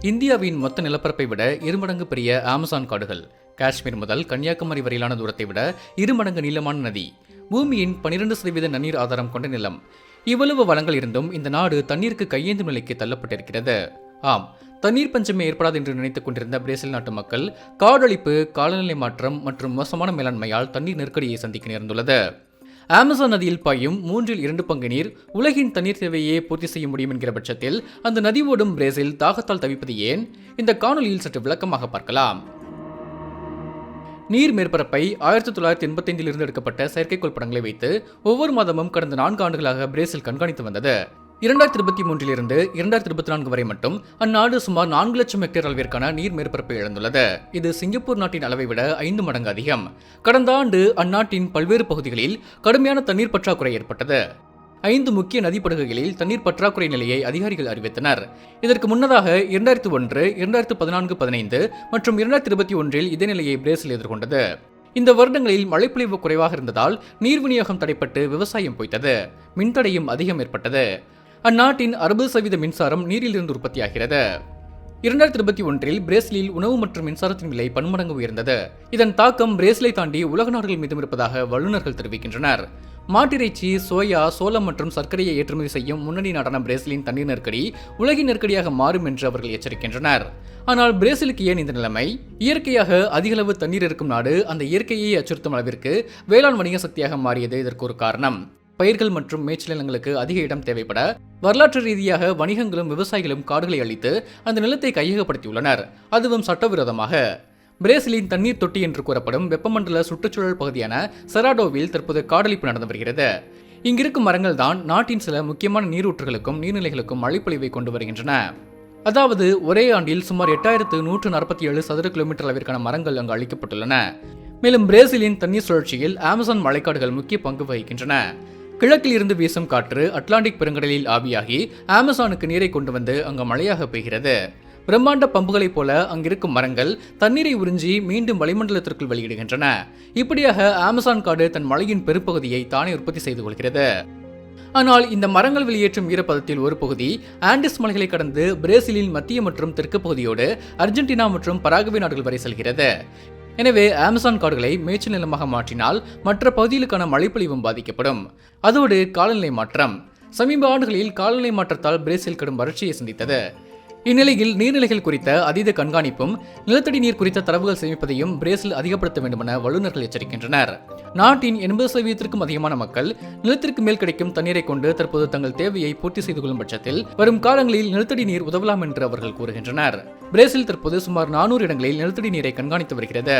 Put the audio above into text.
இந்தியாவின் மொத்த நிலப்பரப்பை விட இருமடங்கு பெரிய ஆமசான் காடுகள் காஷ்மீர் முதல் கன்னியாகுமரி வரையிலான தூரத்தை விட இருமடங்கு நீளமான நதி பூமியின் 12% சதவீத நன்னீர் ஆதாரம் கொண்ட நிலம். இவ்வளவு வளங்கள் இருந்தும் இந்த நாடு தண்ணீருக்கு கையேந்தும் நிலைக்கு தள்ளப்பட்டிருக்கிறது. ஆம் தண்ணீர் பஞ்சமே ஏற்படாது என்று நினைத்துக் கொண்டிருந்த பிரேசில் நாட்டு மக்கள் காடழிப்பு காலநிலை மாற்றம் மற்றும் மோசமான மேலாண்மையால் தண்ணீர் நெருக்கடியை சந்திக்க நேர்ந்துள்ளது. அமேசான் நதியில் பாயும் மூன்றில் இரண்டு பங்கு நீர் உலகின் தண்ணீர் தேவையை பூர்த்தி செய்ய முடியும் என்கிற பட்சத்தில் அந்த நதி ஓடும் பிரேசில் தாகத்தால் தவிப்பது ஏன்? இந்த காணொலியில் சற்று விளக்கமாக பார்க்கலாம். நீர் மேற்பரப்பை ஆயிரத்தி தொள்ளாயிரத்தி எண்பத்தைந்தில் இருந்து எடுக்கப்பட்ட செயற்கைக்கோள் படங்களை வைத்து ஒவ்வொரு மாதமும் கடந்த நான்கு ஆண்டுகளாக பிரேசில் கண்காணித்து வந்தது. இரண்டாயிரத்தி இருபத்தி மூன்றிலிருந்து இரண்டாயிரத்தி இருபத்தி நான்கு வரை மட்டும் அந்நாடு சுமார் நான்கு லட்சம் ஹெக்டேர் அளவிற்கான நீர் மேற்பரப்பை இழந்துள்ளது. இது சிங்கப்பூர் நாட்டின் அளவை விட ஐந்து மடங்கு அதிகம். கடந்த ஆண்டு அந்நாட்டின் பல்வேறு பகுதிகளில் கடுமையான தண்ணீர் பற்றாக்குறை ஏற்பட்டது. ஐந்து முக்கிய நதிப்படுகைகளில் தண்ணீர் பற்றாக்குறை நிலையை அதிகாரிகள் அறிவித்தனர். இதற்கு முன்னதாக இரண்டாயிரத்து ஒன்று இரண்டாயிரத்து பதினான்கு பதினைந்து மற்றும் இரண்டாயிரத்தி இருபத்தி ஒன்றில் இதே நிலையை பிரேசில் எதிர்கொண்டது. இந்த வருடங்களில் மழைப்பொழிவு குறைவாக இருந்ததால் நீர் விநியோகம் தடைப்பட்டு விவசாயம் பொய்த்தது. மின்தடையும் அதிகம் ஏற்பட்டது. அந்நாட்டின் அறுபது சதவீத மின்சாரம் நீரிலிருந்து உற்பத்தியாகிறது. இரண்டாயிரத்தி இருபத்தி ஒன்றில் பிரேசிலில் உணவு மற்றும் மின்சாரத்தின் விலை பன்மடங்கு உயர்ந்தது. இதன் தாக்கம் பிரேசிலை தாண்டி உலக நாடுகள் மீதும் இருப்பதாக வல்லுநர்கள் தெரிவிக்கின்றனர். மாட்டிறைச்சி சோயா சோளம் மற்றும் சர்க்கரையை ஏற்றுமதி செய்யும் முன்னணி நாடான பிரேசிலின் தண்ணீர் நெருக்கடி உலகின் நெருக்கடியாக மாறும் என்று அவர்கள் எச்சரிக்கின்றனர். ஆனால் பிரேசிலுக்கு ஏன் இந்த நிலைமை? இயற்கையாக அதிகளவு தண்ணீர் இருக்கும் நாடு அந்த இயற்கையை அச்சுறுத்தும் அளவிற்கு வேளாண் வணிக சக்தியாக மாறியது இதற்கு ஒரு காரணம். பயிர்கள் மற்றும் மேய்ச்சல் நிலங்களுக்கு அதிக இடம் தேவைப்பட வரலாற்று ரீதியாக வணிகங்களும் விவசாயிகளும் காடுகளை அழித்து அந்த நிலத்தை கையகப்படுத்தியுள்ளனர். அதுவும் சட்டவிரோதமாக. பிரேசிலின் தண்ணீர் தொட்டி என்று கூறப்படும் வெப்பமண்டல சுற்றுச்சூழல் பகுதியான செராடோவில் தற்போது காடழிப்பு நடந்து வருகிறது. இங்கிருக்கும் மரங்கள் தான் நாட்டின் சில முக்கியமான நீரூற்றுகளுக்கும் நீர்நிலைகளுக்கும் மழைப்பொழிவை கொண்டு வருகின்றன. அதாவது ஒரே ஆண்டில் சுமார் எட்டாயிரத்து நூற்று நாற்பத்தி ஏழு சதுர கிலோமீட்டர் அளவிற்கான மரங்கள் அங்கு அழிக்கப்பட்டுள்ளன. மேலும் பிரேசிலின் தண்ணீர் சுழற்சியில் அமேசான் மழைக்காடுகள் முக்கிய பங்கு வகிக்கின்றன. கிழக்கில் இருந்து வீசும் காற்று அட்லாண்டிக் பெருங்கடலில் ஆவியாகி அமேசானுக்கு நீரை கொண்டு வந்து அங்கு மழையாக பெய்கிறது. பிரம்மாண்ட பம்புகளைப் போல அங்கிருக்கும் மரங்கள் தண்ணீரை உறிஞ்சி மீண்டும் வளிமண்டலத்திற்குள் வெளியிடுகின்றன. இப்படியாக அமேசான் காடு தன் மழையின் பெருப்பகுதியை தானே உற்பத்தி செய்து கொள்கிறது. ஆனால் இந்த மரங்கள் வெளியேற்றும் ஈரப்பதத்தில் ஒரு பகுதி ஆண்டிஸ் மலைகளை கடந்து பிரேசிலின் மத்திய மற்றும் தெற்கு பகுதியோடு அர்ஜென்டினா மற்றும் பராகுவே நாடுகள் வரை செல்கிறது. எனவே அமேசான் காடுகளை மேய்ச்சல் நிலமாக மாற்றினால் மற்ற பகுதிகளுக்கான மழைப்பொழிவும் பாதிக்கப்படும். அதோடு காலநிலை மாற்றம். சமீப ஆண்டுகளில் காலநிலை மாற்றத்தால் பிரேசில் கடும் வறட்சியை சந்தித்தது. இந்நிலையில் நீர்நிலைகள் குறித்த அதீத கண்காணிப்பும் நிலத்தடி நீர் குறித்த தரவுகள் சேமிப்பதையும் பிரேசில் அதிகப்படுத்த வேண்டுமென வல்லுநர்கள் எச்சரிக்கின்றனர். நாட்டின் எண்பது சதவீதத்திற்கும் அதிகமான மக்கள் நிலத்திற்கு மேல் கிடைக்கும் தண்ணீரை கொண்டு தற்போது தங்கள் தேவையை பூர்த்தி செய்து கொள்ளும் பட்சத்தில் வரும் காலங்களில் நிலத்தடி நீர் உதவலாம் என்று அவர்கள் கூறுகின்றனர். பிரேசில் தற்போது சுமார் நானூறு இடங்களில் நிலத்தடி நீரை கண்காணித்து வருகிறது.